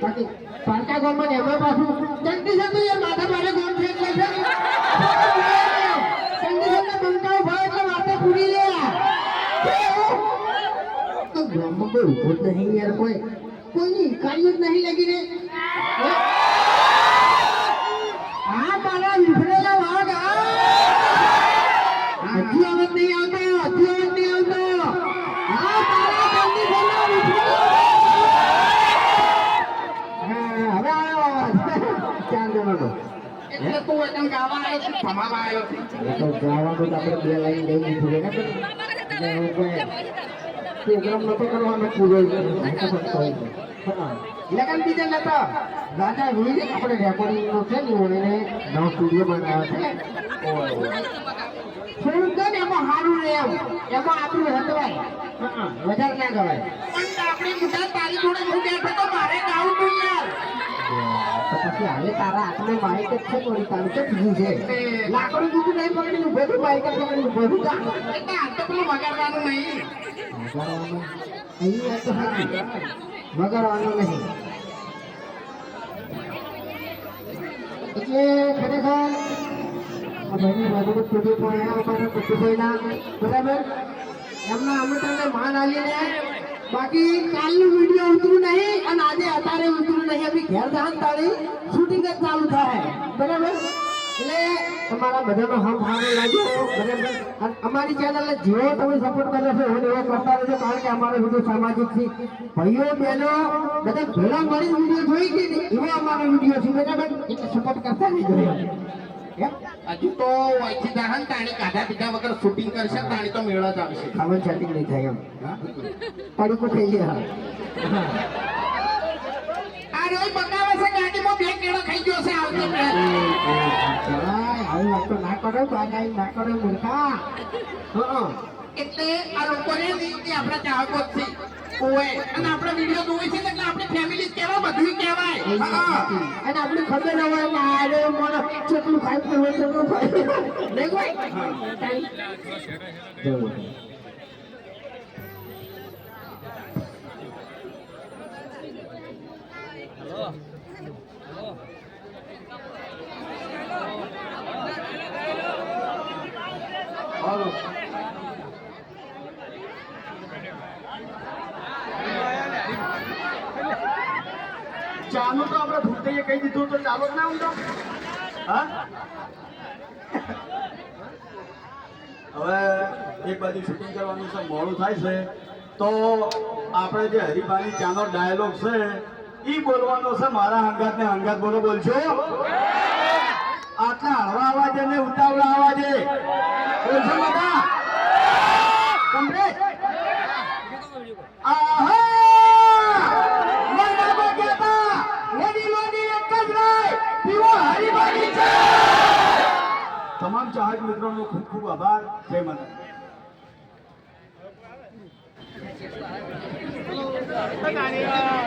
બાકી પાલકા ગામમાં ને એમાં પાછું ચંડીસર તો યાર, માથા મારે ગામ છે એટલે છે. ચંડીસરને બંકાઓ ભાઈ એટલે માથા પૂરી લે તો ગામમાં કોઈ ઊભો નહીં યાર કોઈ. કોઈની કાર્ય જ નહીં લાગી રે હે? આ મારા વિફરેલા વાઘ આ હજી અવાજ નહીં આવતો હજી અવાજ નહીં આવતો આ મારા ચંડીસરના વિફરેલા હા, હવે આવ્યો અવાજ. આપણે બે લાઈન લઈ લીધું છે ને એટલે એવું કોઈ પ્રોગ્રામ. હા. આપણે રેકોર્ડિંગ નો છે ને એને નવો સ્ટુડિયો છે એમાં સારું રહે એમ આપણું હતવાય હા, વધારે ના ગવાય પણ મુઠા તારી જોડે હું બેઠો તો મારે ગાવું તું યાર હાલે તારા હાથમાં બાઈક જ છે થોડી તારું તો બીજું છે. લાકડું બીજું નહીં પકડી ઊભો છું માઇક જ પકડી ઊભો છું. એટલે આ તો પેલું વગાડવાનું નહીં. વગાડવાનું અહીં આ તો વગાડવાનું નહીં. એટલે ખરેખર ભાઈની બાજુ સ્ટુડિયો પણ આવ્યા અમારા કુટુંબના બરાબર? એમના અમે તમને માન આલીને બાકી કાલનું વીડિયો ઉતરું નહીં અને આજે અત્યારે ઉતરું નહીં. અભી ઘેર જાન તાળી શૂટિંગ જ ચાલુ થાય. બરાબર? એટલે તમારા બધાનો હમ સારો લાગ્યો. બરાબર? અમારી ચેનલને જેવો તમે સપોર્ટ કરો છો, એવો એવો કરતા રહેજો, કારણ કે અમારો વીડિયો સામાજિક છે. ભાઈઓ, બહેનો, બધા ભેળા મળી વીડિયો જોઈ કે એવો અમારો વીડિયો છે, બરાબર? એટલે સપોર્ટ કરતા રહેજો. એમ? હજુ તો વૈથી દાહન તાણી કાઢા પીધા વગર શૂટિંગ કરશે તાણી તો મેળા જ આવશે ખાવાનું સેટિંગ નહીં થાય એમ પડીકો થઈ ગયા આ રોય બતાવે છે ગાડીમાં બે કેળો ખાઈ ગયો છે આવતો આવી વાત તો ના કરો બાગાઈ ના કરો મૂર્ખા હા એટલે આ લોકોને આપણા ચાહકો જ છે ઓએ અને આપણે વીડિયો જોવે છે એટલે આપણે ફેમિલી કહેવાય બધું કહેવાય. અને આપણે ખબર ન હોય કે આ રે મોનો કેટલું ખાઈ હોય કેટલું ખાઈ નહીં કોઈ જવું. ચાલુ તો આપણે ભૂતૈયે કહી દીધું તો ચાલો જ ના ઊંધો. હા? હવે એક બાજુ શૂટિંગ કરવાનું છે, મોડું થાય છે. તો આપણે જે હરિભાની ચાનો ડાયલોગ છે એ બોલવાનો છે, મારા હંગાત ને હંગાત બોલો બોલશો આટલા હળવા અવાજે ને ઉતાવળા અવાજે. બોલશો બધા તમામ ચાહક મિત્રોનો ખૂબ ખૂબ આભાર. જય માતા